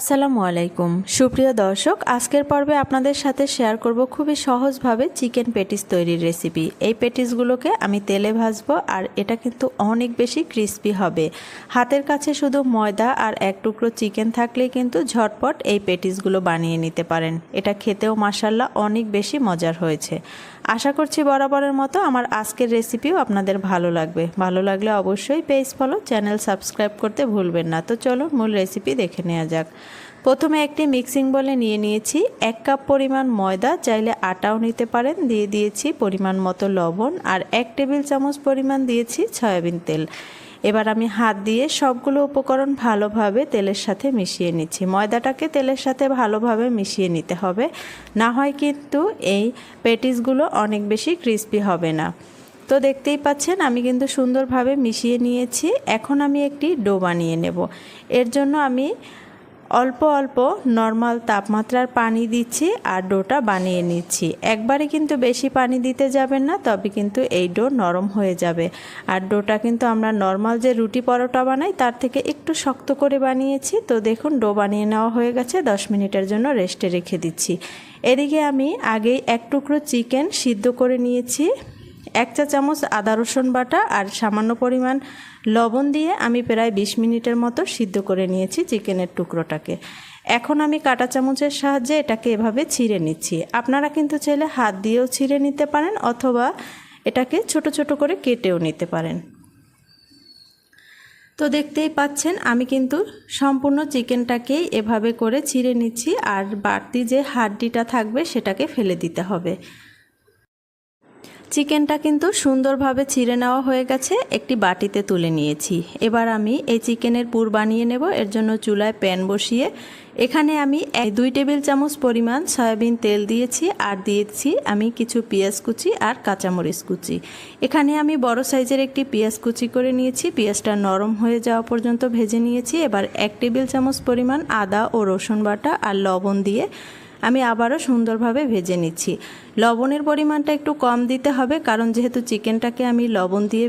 আসসালামু আলাইকুম। সুপ্রিয় দর্শক, আজকের পর্বে আপনাদের সাথে শেয়ার করব খুবই সহজভাবে চিকেন পেটিস তৈরির রেসিপি। এই পেটিসগুলোকে আমি তেলে ভাজবো আর এটা কিন্তু অনেক বেশি ক্রিস্পি হবে। হাতের কাছে শুধু ময়দা আর এক টুকরো চিকেন থাকলেই কিন্তু ঝটপট এই পেটিসগুলো বানিয়ে নিতে পারেন। এটা খেতেও মাসাল্লাহ অনেক বেশি মজার হয়েছে। আশা করছি বরাবরের মতো আমার আজকের রেসিপিও আপনাদের ভালো লাগবে। ভালো লাগলে অবশ্যই পেজ ফলো চ্যানেল সাবস্ক্রাইব করতে ভুলবেন না। তো চলুন মূল রেসিপি দেখে নেওয়া যাক। প্রথমে একটি মিক্সিং বলে নিয়ে নিয়েছি এক কাপ পরিমাণ ময়দা, চাইলে আটাও নিতে পারেন। দিয়ে দিয়েছি পরিমাণ মতো লবণ আর এক টেবিল চামচ পরিমাণ দিয়েছি সয়াবিন তেল। এবার আমি হাত দিয়ে সবগুলো উপকরণ ভালোভাবে তেলের সাথে মিশিয়ে নিচ্ছি। ময়দাটাকে তেলের সাথে ভালোভাবে মিশিয়ে নিতে হবে। না হয় কিন্তু এই পেটিসগুলো অনেক বেশি ক্রিস্পি হবে না। তো দেখতেই পাচ্ছেন, আমি কিন্তু সুন্দরভাবে মিশিয়ে নিয়েছি। এখন আমি একটি ডো বানিয়ে নেব। এর জন্য আমি অল্প অল্প নর্মাল তাপমাত্রার পানি দিচ্ছি আর ডোটা বানিয়ে নিচ্ছি। একবারে কিন্তু বেশি পানি দিতে যাবেন না, তবে কিন্তু এই ডো নরম হয়ে যাবে। আর ডোটা কিন্তু আমরা নর্মাল যে রুটি পরোটা বানাই, তার থেকে একটু শক্ত করে বানিয়েছি। তো দেখুন, ডো বানিয়ে নেওয়া হয়ে গেছে। দশ মিনিটের জন্য রেস্টে রেখে দিচ্ছি। এদিকে আমি আগেই এক টুকরো চিকেন সিদ্ধ করে নিয়েছি। এক চা চামচ আদা রসুন বাটা আর সামান্য পরিমাণ লবণ দিয়ে আমি প্রায় বিশ মিনিটের মতো সিদ্ধ করে নিয়েছি চিকেনের টুকরোটাকে। এখন আমি কাটা চামচের সাহায্যে এটাকে এভাবে ছিঁড়ে নিচ্ছি। আপনারা কিন্তু চাইলে হাত দিয়েও ছিঁড়ে নিতে পারেন অথবা এটাকে ছোট ছোট করে কেটেও নিতে পারেন। তো দেখতেই পাচ্ছেন, আমি কিন্তু সম্পূর্ণ চিকেনটাকেই এভাবে করে ছিঁড়ে নিচ্ছি আর বাড়তি যে হাড্ডিটা থাকবে সেটাকে ফেলে দিতে হবে। চিকেনটা কিন্তু সুন্দরভাবে ছিঁড়ে নেওয়া হয়ে গেছে, একটি বাটিতে তুলে নিয়েছি। এবার আমি এই চিকেনের পুর বানিয়ে নেব, এর জন্য চুলায় প্যান বসিয়ে। এখানে আমি দুই টেবিল চামচ পরিমাণ সয়াবিন তেল দিয়েছি, আর দিয়েছি আমি কিছু পেঁয়াজ কুচি আর কাঁচামরিচ কুচি। এখানে আমি বড় সাইজের একটি পেঁয়াজ কুচি করে নিয়েছি, পেঁয়াজটা নরম হয়ে যাওয়া পর্যন্ত ভেজে নিয়েছি। এবার এক টেবিল চামচ পরিমাণ আদা ও রসুন বাটা আর লবণ দিয়ে আমি আবারও সুন্দরভাবে ভেজে নিচ্ছি। লবণের পরিমাণটা একটু কম দিতে হবে, কারণ যেহেতু চিকেনটাকে আমি লবণ দিয়ে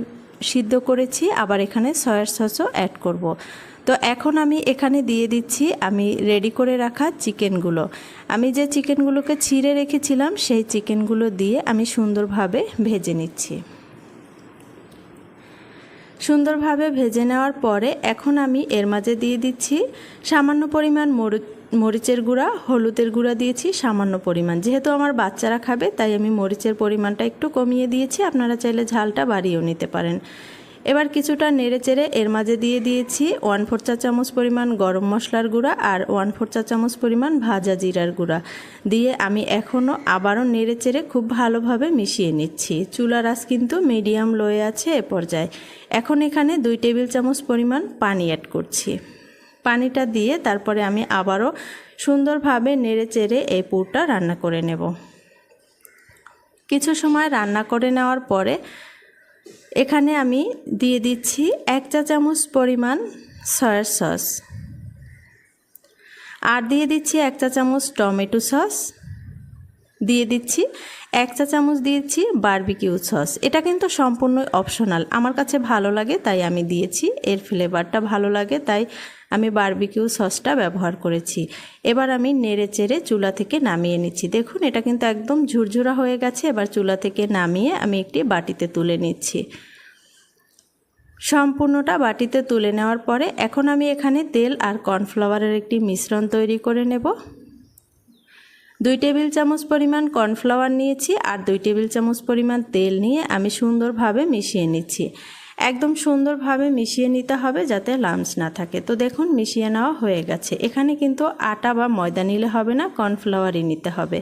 সিদ্ধ করেছি, আবার এখানে সয়ার সসও অ্যাড করব। তো এখন আমি এখানে দিয়ে দিচ্ছি, আমি রেডি করে রাখা চিকেনগুলো। আমি যে চিকেনগুলোকে ছিঁড়ে রেখেছিলাম, সেই চিকেনগুলো দিয়ে আমি সুন্দরভাবে ভেজে নিচ্ছি। সুন্দরভাবে ভেজে নেওয়ার পরে এখন আমি এর মাঝে দিয়ে দিচ্ছি সামান্য পরিমাণ মরিচ মরিচের গুঁড়া, হলুদের গুঁড়া দিয়েছি, সামান্য পরিমাণ। যেহেতু আমার বাচ্চারা খাবে, তাই আমি মরিচের পরিমাণটা একটু কমিয়ে দিয়েছি। আপনারা চাইলে ঝালটা বাড়িয়েও নিতে পারেন। এবার কিছুটা নেড়ে চেড়ে এর মাঝে দিয়ে দিয়েছি ওয়ান ফোর চা চামচ পরিমাণ গরম মশলার গুঁড়া আর ওয়ান ফোর চা চামচ পরিমাণ ভাজা জিরার গুঁড়া। দিয়ে আমি এখনও আবারও নেড়ে চেড়ে খুব ভালোভাবে মিশিয়ে নিচ্ছি। চুলার আঁচ কিন্তু মিডিয়াম লোয়ে আছে এ পর্যায়ে। এখন এখানে দুই টেবিল চামচ পরিমাণ পানি অ্যাড করছি। পানিটা দিয়ে তারপরে আমি আবারও সুন্দরভাবে নেড়ে চেড়ে এই পুরটা রান্না করে নেব। কিছু সময় রান্না করে নেওয়ার পরে এখানে আমি দিয়ে দিচ্ছি এক চা চামচ পরিমাণ সয়ার সস আর দিয়ে দিচ্ছি এক চা চামচ টমেটো সস। দিয়ে দিচ্ছি এক চা চামচ দিয়েছি বারবিকিউ সস। এটা কিন্তু সম্পূর্ণ অপশনাল। আমার কাছে ভালো লাগে, তাই আমি দিয়েছি। এর ফ্লেভারটা ভালো লাগে, তাই আমি বারবিকিউ সসটা ব্যবহার করেছি। এবার আমি নেড়ে চেড়ে চুলা থেকে নামিয়ে নিচ্ছি। দেখুন, এটা কিন্তু একদম ঝুরঝুরা হয়ে গেছে। এবার চুলা থেকে নামিয়ে আমি একটি বাটিতে তুলে নিচ্ছি। সম্পূর্ণটা বাটিতে তুলে নেওয়ার পরে এখন আমি এখানে তেল আর কর্নফ্লাওয়ারের একটি মিশ্রণ তৈরি করে নেব। দুই টেবিল চামচ পরিমাণ কর্নফ্লাওয়ার নিয়েছি আর দুই টেবিল চামচ পরিমাণ তেল নিয়ে আমি সুন্দরভাবে মিশিয়ে নিচ্ছি। একদম সুন্দরভাবে মিশিয়ে নিতে হবে যাতে লামস না থাকে। তো দেখুন, মিশিয়ে নেওয়া হয়ে গেছে। এখানে কিন্তু আটা বা ময়দা নিলে হবে না, কর্নফ্লাওয়ারই নিতে হবে।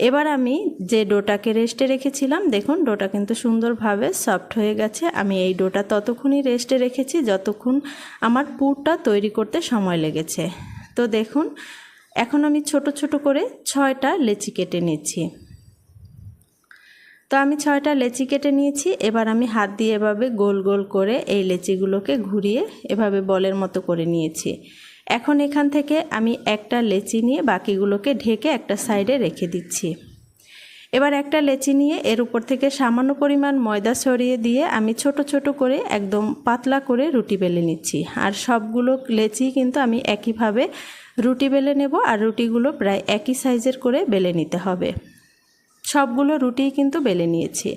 এবার আমি যে ডোটাকে রেস্টে রেখেছিলাম, দেখুন, ডোটা কিন্তু সুন্দরভাবে সফট হয়ে গেছে। আমি এই ডোটা ততক্ষণই রেস্টে রেখেছি, যতক্ষণ আমার পুরটা তৈরি করতে সময় লেগেছে। তো দেখুন, এখন আমি ছোট ছোট করে ছয়টা লেচি কেটে নিচ্ছি। তো আমি ছয়টা লেচি কেটে নিয়েছি। এবার আমি হাত দিয়ে এভাবে গোল গোল করে এই লেচিগুলোকে ঘুরিয়ে এভাবে বলের মতো করে নিয়েছি। এখন এখান থেকে আমি একটা লেচি নিয়ে বাকিগুলোকে ঢেকে একটা সাইডে রেখে দিচ্ছি। এবার একটা লেচি নিয়ে এর উপর থেকে সামান্য পরিমাণ ময়দা সরিয়ে দিয়ে আমি ছোট ছোট করে একদম পাতলা করে রুটি বেলে নিচ্ছি। আর সবগুলো লেচি কিন্তু আমি একইভাবে রুটি বেলে নেব আর রুটিগুলো প্রায় একই সাইজের করে বেলে নিতে হবে। সবগুলো রুটি কিন্তু বেলে নিয়েছি।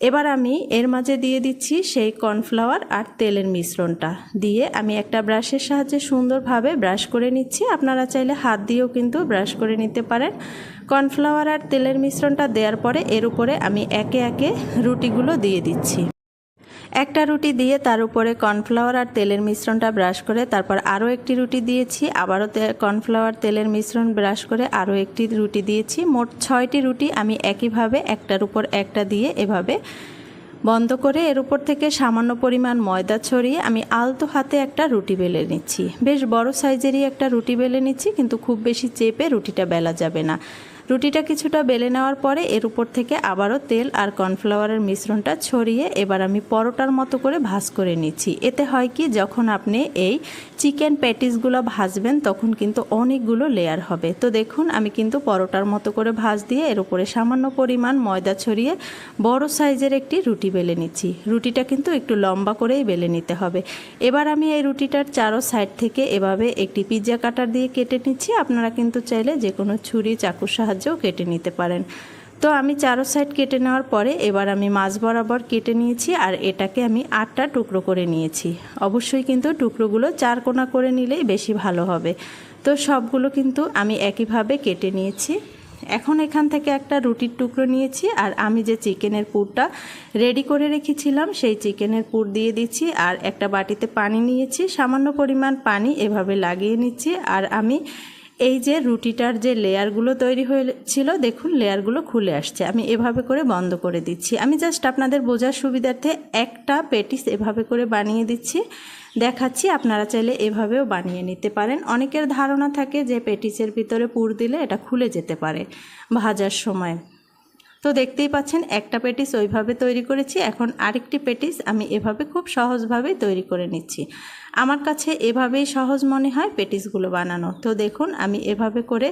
এবার আমি এর মাঝে দিয়ে দিচ্ছি সেই কর্নফ্লাওয়ার আর তেলের মিশ্রণটা। দিয়ে আমি একটা ব্রাশের সাহায্যে সুন্দরভাবে ব্রাশ করে নিচ্ছি। আপনারা চাইলে হাত দিয়েও কিন্তু ব্রাশ করে নিতে পারেন। কর্নফ্লাওয়ার আর তেলের মিশ্রণটা দেওয়ার পরে এর উপরে আমি একে একে রুটিগুলো দিয়ে দিচ্ছি। একটা রুটি দিয়ে তার উপরে কর্নফ্লাওয়ার আর তেলের মিশ্রণটা ব্রাশ করে তারপর আরও একটি রুটি দিয়েছি। আবারও কর্নফ্লাওয়ার, তেলের মিশ্রণ ব্রাশ করে আরও একটি রুটি দিয়েছি। মোট ছয়টি রুটি আমি একইভাবে একটার উপর একটা দিয়ে এভাবে বন্ধ করে এর উপর থেকে সামান্য পরিমাণ ময়দা ছড়িয়ে আমি আলতো হাতে একটা রুটি বেলে নিচ্ছি। বেশ বড় সাইজেরই একটা রুটি বেলে নিচ্ছি, কিন্তু খুব বেশি চেপে রুটিটা বেলা যাবে না। রুটিটা কিছুটা বেলে নেওয়ার পরে এর উপর থেকে আবারও তেল আর কর্নফ্লাওয়ারের মিশ্রণটা ছড়িয়ে এবার আমি পরোটার মতো করে ভাজ করে নিচ্ছি। এতে হয় কি, যখন আপনি এই চিকেন প্যাটিসগুলো ভাজবেন তখন কিন্তু অনেকগুলো লেয়ার হবে। তো দেখুন, আমি কিন্তু পরোটার মতো করে ভাজ দিয়ে এর উপরে সামান্য পরিমাণ ময়দা ছড়িয়ে বড় সাইজের একটি রুটি বেলে নিচ্ছি। রুটিটা কিন্তু একটু লম্বা করেই বেলে নিতে হবে। এবার আমি এই রুটিটার চারো সাইড থেকে এভাবে একটি পিৎজা কাটার দিয়ে কেটে নিচ্ছি। আপনারা কিন্তু চাইলে যে কোনো ছুরি, চাকুর সাহায্যেও কেটে নিতে পারেন। তো আমি চারো সাইড কেটে নেওয়ার পরে এবার আমি মাছ বরাবর কেটে নিয়েছি আর এটাকে আমি আটটা টুকরো করে নিয়েছি। অবশ্যই কিন্তু টুকরোগুলো চার কোনা করে নিলেই বেশি ভালো হবে। তো সবগুলো কিন্তু আমি একইভাবে কেটে নিয়েছি। এখন এখান থেকে একটা রুটির টুকরো নিয়েছি আর আমি যে চিকেনের পুরটা রেডি করে রেখেছিলাম, সেই চিকেনের পুর দিয়ে দিচ্ছি আর একটা বাটিতে পানি নিয়েছি। সামান্য পরিমাণ পানি এভাবে লাগিয়ে নিচ্ছি আর আমি এই যে রুটিটার যে লেয়ারগুলো তৈরি হয়েছিল, দেখুন লেয়ারগুলো খুলে আসছে। আমি এভাবে করে বন্ধ করে দিচ্ছি। আমি জাস্ট আপনাদের বোঝার সুবিধার্থে একটা পেটিস এভাবে করে বানিয়ে দিচ্ছি। দেখাচ্ছি, আপনারা চাইলে এভাবেও বানিয়ে নিতে পারেন। অনেকের ধারণা থাকে যে পেটিসের ভিতরে পুর দিলে এটা খুলে যেতে পারে ভাজার সময়। তো দেখতেই পাচ্ছেন, একটা পেটিস ওইভাবে তৈরি করেছি। এখন আরেকটি পেটিস আমি এভাবে খুব সহজভাবেই তৈরি করে নিচ্ছি। আমার কাছে এভাবেই সহজ মনে হয় পেটিসগুলো বানানো। তো দেখুন, আমি এভাবে করে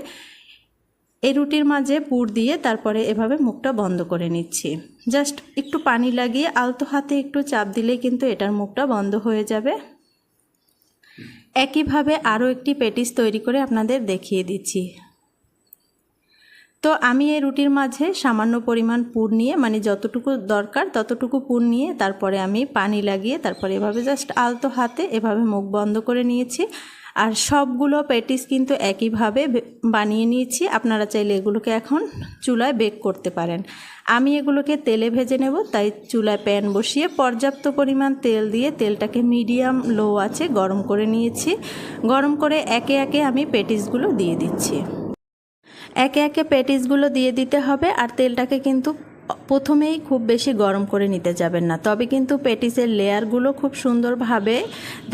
এই রুটির মাঝে পুর দিয়ে তারপরে এভাবে মুখটা বন্ধ করে নিচ্ছি। জাস্ট একটু পানি লাগিয়ে আলতো হাতে একটু চাপ দিলেই কিন্তু এটার মুখটা বন্ধ হয়ে যাবে। একইভাবে আরও একটি পেটিস তৈরি করে আপনাদের দেখিয়ে দিচ্ছি। তো আমি এই রুটির মাঝে সামান্য পরিমাণ পুর নিয়ে মানে যতটুকু দরকার ততটুকু পুর নিয়ে তারপরে আমি পানি লাগিয়ে তারপরে এভাবে জাস্ট আলতো হাতে এভাবে মুখ বন্ধ করে নিয়েছি। আর সবগুলো প্যাটিস কিন্তু একইভাবে বানিয়ে নিয়েছি। আপনারা চাইলে এগুলোকে এখন চুলায় বেক করতে পারেন। আমি এগুলোকে তেলে ভেজে নেব, তাই চুলায় প্যান বসিয়ে পর্যাপ্ত পরিমাণ তেল দিয়ে তেলটাকে মিডিয়াম লো আছে গরম করে নিয়েছি। গরম করে একে একে আমি প্যাটিসগুলো দিয়ে দিচ্ছি। একে একে প্যাটিসগুলো দিয়ে দিতে হবে আর তেলটাকে কিন্তু প্রথমেই খুব বেশি গরম করে নিতে যাবেন না। তবে কিন্তু পেটিসের লেয়ারগুলো খুব সুন্দরভাবে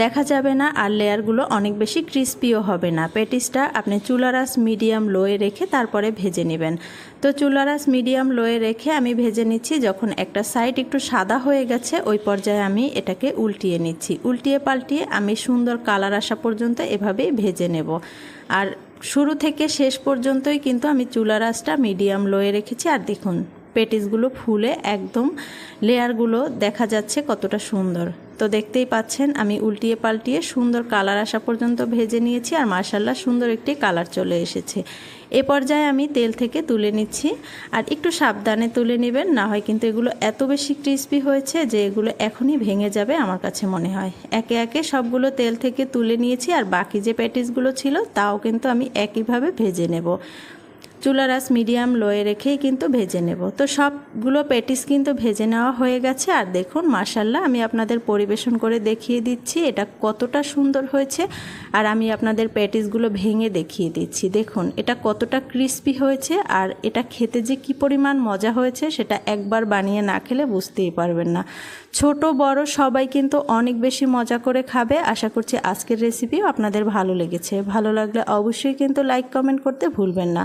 দেখা যাবে না আর লেয়ারগুলো অনেক বেশি ক্রিস্পিও হবে না। পেটিসটা আপনি চুলারাস মিডিয়াম লোয়ে রেখে তারপরে ভেজে নেবেন। তো চুলারাস মিডিয়াম লোয়ে রেখে আমি ভেজে নিচ্ছি, যখন একটা সাইড একটু সাদা হয়ে গেছে, ওই পর্যায়ে আমি এটাকে উল্টিয়ে নিচ্ছি। উল্টিয়ে পাল্টিয়ে আমি সুন্দর কালার আসা পর্যন্ত এভাবেই ভেজে নেব। আর শুরু থেকে শেষ পর্যন্তই কিন্তু আমি চুলা রাসটা মিডিয়াম লোয়ে রেখেছি। আর দেখুন পেটিসগুলো ফুলে একদম লেয়ারগুলো দেখা যাচ্ছে কতটা সুন্দর। তো দেখতেই পাচ্ছেন, আমি উল্টিয়ে পাল্টিয়ে সুন্দর কালার আসা পর্যন্ত ভেজে নিয়েছি আর মার্শাল্লাহ সুন্দর একটি কালার চলে এসেছে। এ পর্যায়ে আমি তেল থেকে তুলে নিচ্ছি আর একটু সাবধানে তুলে নেবেন, না হয় কিন্তু এগুলো এত বেশি ক্রিস্পি হয়েছে যে এগুলো এখনই ভেঙে যাবে আমার কাছে মনে হয়। একে একে সবগুলো তেল থেকে তুলে নিয়েছি আর বাকি যে প্যাটিসগুলো ছিল তাও কিন্তু আমি একইভাবে ভেজে নেব। চুলা রাস মিডিয়াম লোয়ে রেখেই কিন্তু ভেজে নেব। তো সবগুলো প্যাটিস কিন্তু ভেজে নেওয়া হয়ে গেছে। আর দেখুন মাসাল্লাহ আমি আপনাদের পরিবেশন করে দেখিয়ে দিচ্ছি এটা কতটা সুন্দর হয়েছে। আর আমি আপনাদের প্যাটিসগুলো ভেঙে দেখিয়ে দিচ্ছি। দেখুন, এটা কতটা ক্রিস্পি হয়েছে আর এটা খেতে যে কি পরিমাণ মজা হয়েছে সেটা একবার বানিয়ে না খেলে বুঝতেই পারবেন না। ছোট, বড় সবাই কিন্তু অনেক বেশি মজা করে খাবে। আশা করছি আজকের রেসিপিও আপনাদের ভালো লেগেছে। ভালো লাগলে অবশ্যই কিন্তু লাইক কমেন্ট করতে ভুলবেন না।